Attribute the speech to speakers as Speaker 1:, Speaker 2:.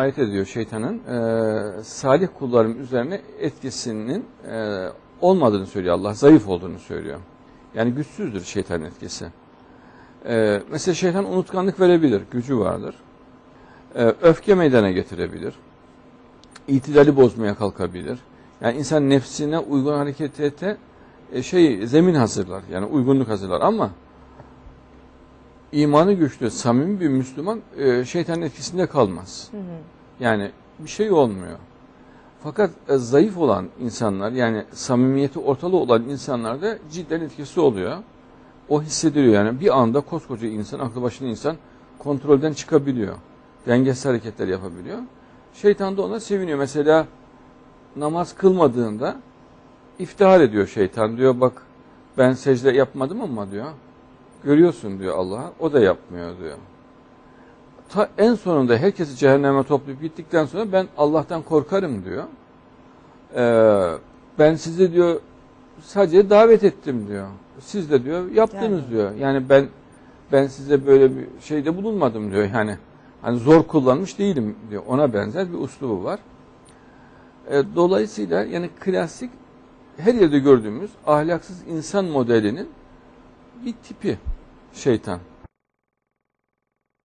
Speaker 1: ayet ediyor şeytanın e, salih kulların üzerine etkisinin e, olmadığını söylüyor Allah. Zayıf olduğunu söylüyor. Yani güçsüzdür şeytanın etkisi. E, mesela şeytan unutkanlık verebilir. Gücü vardır. E, öfke meydana getirebilir. İtidali bozmaya kalkabilir. Yani insan nefsine uygun hareket ete e, şey zemin hazırlar. Yani uygunluk hazırlar ama imanı güçlü, samimi bir Müslüman e, şeytanın etkisinde kalmaz.
Speaker 2: Hı hı.
Speaker 1: Yani bir şey olmuyor. Fakat e, zayıf olan insanlar yani samimiyeti ortalı olan insanlarda cidden etkisi oluyor. O hissediliyor yani bir anda koskoca insan, aklı başında insan kontrolden çıkabiliyor. Dengesiz hareketler yapabiliyor. Şeytan da ona seviniyor. Mesela namaz kılmadığında iftihar ediyor şeytan. Diyor bak ben secde yapmadım ama diyor. Görüyorsun diyor Allah'a. O da yapmıyor diyor. Ta en sonunda herkesi cehenneme toplayıp gittikten sonra ben Allah'tan korkarım diyor. Ee, ben sizi diyor sadece davet ettim diyor. Siz de diyor yaptınız
Speaker 2: Yani.
Speaker 1: diyor. Yani ben ben size böyle bir şeyde bulunmadım diyor. Yani hani zor kullanmış değilim diyor. Ona benzer bir uslubu var. Ee, dolayısıyla yani klasik her yerde gördüğümüz ahlaksız insan modelinin bir tipi şeytan.